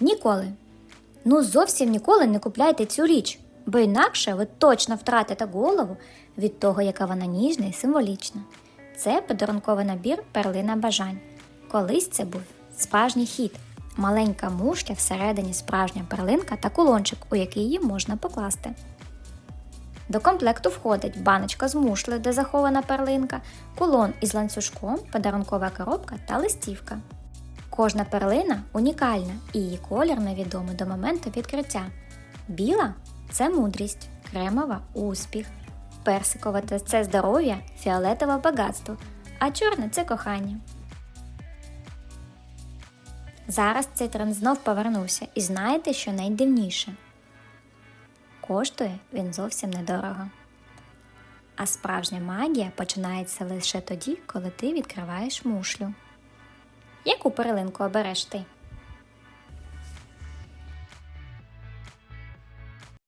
Ніколи. Ну, зовсім ніколи не купляйте цю річ, бо інакше ви точно втратите голову від того, яка вона ніжна і символічна. Це подарунковий набір перлина бажань. Колись це був справжній хід. Маленька мушля всередині справжня перлинка та кулончик, у який її можна покласти. До комплекту входить баночка з мушлею, де захована перлинка, кулон із ланцюжком, подарункова коробка та листівка. Кожна перлина унікальна і її колір невідомий до моменту відкриття. Біла це мудрість, кремова успіх, персикова це здоров'я, фіолетове багатство, а чорне це кохання. Зараз цей тренд знов повернувся, і знаєте, що найдивніше? Коштує він зовсім недорого. А справжня магія починається лише тоді, коли ти відкриваєш мушлю. Яку перлинку обереш ти?